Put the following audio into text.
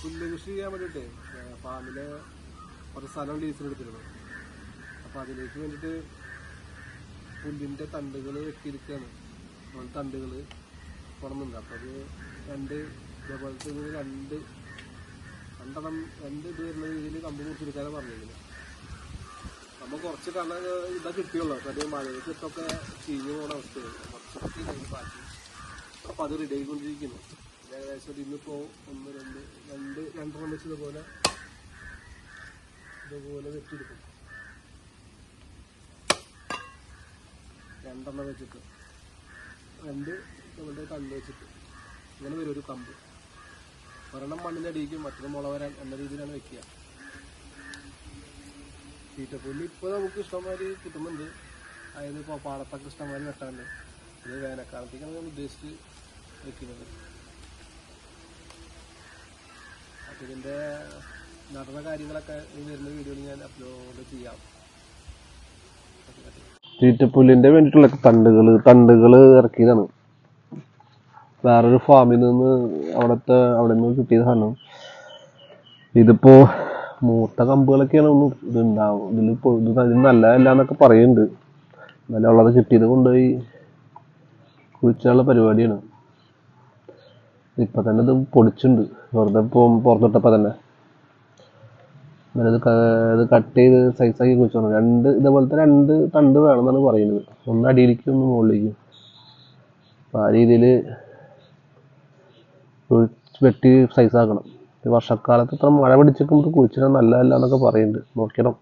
പുല്ല് കൃഷി ചെയ്യാൻ വേണ്ടിയിട്ട് ഫാമിൽ കുറച്ച് സ്ഥലം ലീസിന് എടുത്തിരുന്നു. അപ്പോൾ അതിലേക്ക് വേണ്ടിയിട്ട് പുല്ലിന്റെ തണ്ടുകൾ വെട്ടിയിരിക്കുകയാണ് അതുപോലെ തണ്ടുകൾ കൊണ്ടുന്നുണ്ട് അപ്പോൾ അത് രണ്ട് ഇതേപോലത്തെ രണ്ട് രണ്ടെണ്ണം രണ്ട് ഇത് വരുന്ന രീതിയിൽ കമ്പ് മുറിച്ചെടുക്കാനാണ് പറഞ്ഞിരിക്കുന്നത്. നമ്മൾ കുറച്ച് കണ്ണ ഇതാ കിട്ടിയുള്ളൂ. അപ്പോൾ അത് മഴയൊക്കെ ഇട്ടൊക്കെ ചീഞ്ഞു പോകുന്ന അവസ്ഥയാണ്. കുറച്ച് കഴിഞ്ഞ് ബാക്കി അപ്പോൾ അത് റെഡി ആയിക്കൊണ്ടിരിക്കുന്നു. ഒരു ഇന്നിപ്പോൾ ഒന്ന് രണ്ട് രണ്ട് രണ്ടെണ്ണം വെച്ച് ഇതുപോലെ ഇതുപോലെ വെട്ടിയെടുക്കും രണ്ടെണ്ണം വെച്ചിട്ട്. രണ്ട് നമ്മുടെ കണ്ണ് വെച്ചിട്ട്. ഇങ്ങനെ വരും ഒരു കമ്പ്. ഒരെണ്ണം മണ്ണിന്റെ അടിയിക്കും മറ്റൊരു മുള വരാൻ എന്ന രീതിയിലാണ് വെക്കുക. തീറ്റപ്പുല്ല് ഇപ്പോൾ നമുക്ക് ഇഷ്ടംമാതിരി കിട്ടുന്നുണ്ട്. അതായത് ഇപ്പോൾ പാടത്തൊക്കെ ഇഷ്ടംമാതിരി വെട്ടാണ്ട് ഇത് വേനൽക്കാലത്തേക്കാണ് ഞാൻ ഉദ്ദേശിച്ച് വെക്കുന്നത്. ഇതിന്റെ നടന്ന കാര്യങ്ങളൊക്കെ ഈ വരുന്ന വീഡിയോയിൽ ഞാൻ അപ്ലോഡ് ചെയ്യാം. തീറ്റപ്പുല്ലിന്റെ വേണ്ടിയിട്ടുള്ള തണ്ടുകൾ തണ്ടുകൾ ഇറക്കിയതാണ്. വേറൊരു ഫാമിൽ നിന്ന് അവിടത്തെ അവിടെ നിന്ന് കിട്ടിയ സാധനം. ഇതിപ്പോ മൂത്ത കമ്പുകളൊക്കെയാണ് ഒന്ന് ഇതുണ്ടാവും. ഇതിൽ ഇപ്പൊ ഇത് ഇത് നല്ലതല്ല എന്നൊക്കെ പറയുന്നുണ്ട്. എന്നാലും ഉള്ളത് കിട്ടിയത് കൊണ്ടുപോയി കുഴിച്ചാനുള്ള പരിപാടിയാണ്. ഇപ്പൊ തന്നെ ഇത് പൊടിച്ചുണ്ട് വെറുതെ പുറത്തിട്ടപ്പോ തന്നെ. ഇത് കട്ട് ഇത് കട്ട് ചെയ്ത് സൈസാക്കി കുഴിച്ചോണം രണ്ട് ഇതേപോലത്തെ രണ്ട് തണ്ട് വേണമെന്നാണ് പറയുന്നത്. ഒന്ന് അടിയിലേക്കും ഒന്ന് മുകളിലേക്കും. അപ്പം ആ രീതിയിൽ വെട്ടി സൈസാക്കണം ഈ വർഷക്കാലത്ത് ഇത്ര മഴ പിടിച്ചിട്ട് കുഴിച്ചിടാൻ നല്ലതല്ല എന്നൊക്കെ പറയുന്നുണ്ട്. നോക്കണം